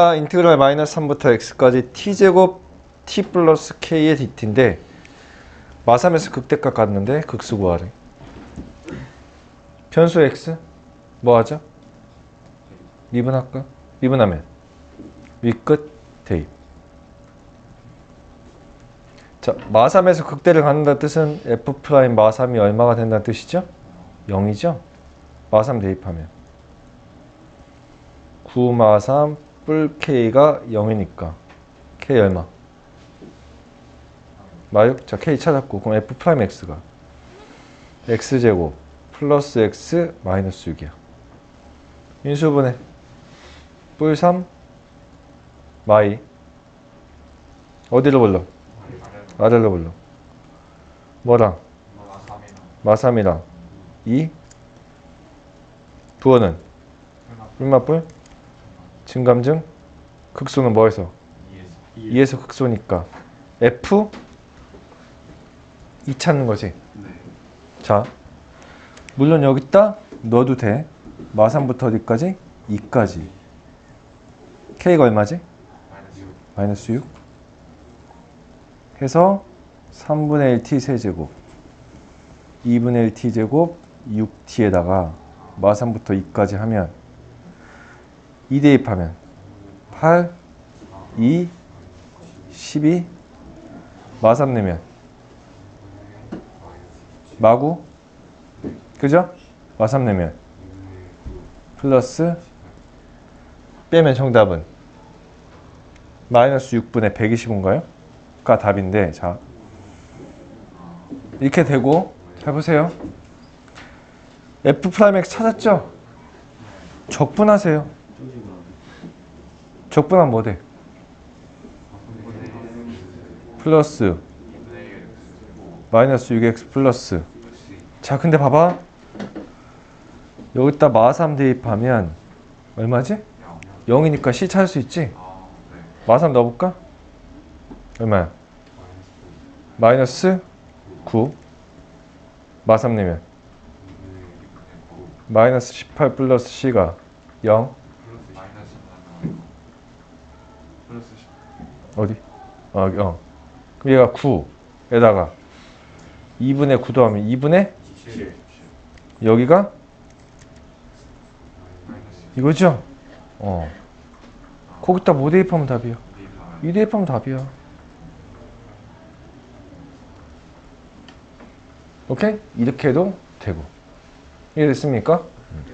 아, 인테그랄 마이너스 3부터 x까지 t제곱 t 플러스 k의 dt인데 마삼에서 극대값 갔는데 극수 구하래. 변수 x 뭐 하죠? 미분할까? 미분하면 위끝 대입. 자, 마삼에서 극대를 갖는다는 뜻은 f 프라임 마삼이 얼마가 된다는 뜻이죠? 0이죠? 마삼 대입하면 9 마삼 뿔 k가 0이니까 k 얼마? 마육? 자 k 찾았고 그럼 f 프라임 x가 x제곱 플러스 x 마이너스 6이야 인수분해 뿔 3 마이 어디로 불러? 아래로 불러 뭐랑? 마삼이랑 2 부호는? 뿔마뿔 증감증? 극소는 뭐에서? 2에서. 극소니까. F? 2 찾는 거지? 자 물론 여기다 넣어도 돼. 마삼부터 어디까지? 2까지. K가 얼마지? 마이너스 6 해서 3분의 1t 세제곱. 2분의 1t 제곱 6t에다가 마삼부터 2까지 하면 2 대입하면 8, 2, 12 마삼 내면 마구 그죠? 마삼 내면 플러스 빼면 정답은 마이너스 6분의 125인가요? 가 답인데 자 이렇게 되고 잘 보세요 f 프라임 x 찾았죠? 적분하세요 적분하면 뭐 돼? 플러스 마이너스 6x 플러스 자 근데 봐봐 여기다 마삼 대입하면 얼마지? 0이니까 c 찾을 수 있지? 마삼 넣어볼까? 얼마야? 마이너스 9 마삼 내면 마이너스 18 플러스 c가 0 어디? 어, 어. 그럼 얘가 9에다가 2분의 9 더하면 2분의 여기가 이거죠? 어. 거기다 뭐 대입하면 답이야? 2 대입하면 답이야. 오케이? 이렇게 해도 되고. 이해됐습니까? 음.